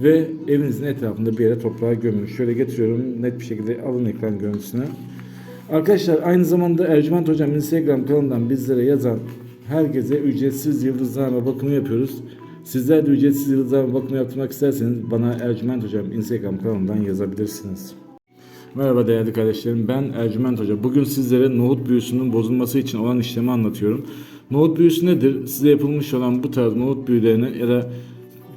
ve evinizin etrafında bir yere toprağa gömün. Şöyle getiriyorum net bir şekilde alın ekran görüntüsünü. Arkadaşlar aynı zamanda Ercüment Hocam Instagram kanalından bizlere yazan herkese ücretsiz yıldızlarla bakımı yapıyoruz. Sizler de ücretsiz yıldızlarla bakımı yaptırmak isterseniz bana Ercüment Hocam Instagram kanalından yazabilirsiniz. Merhaba değerli kardeşlerim ben Ercüment Hoca. Bugün sizlere nohut büyüsünün bozulması için olan işlemi anlatıyorum. Nohut büyüsü nedir? Size yapılmış olan bu tarz nohut büyülerini ya da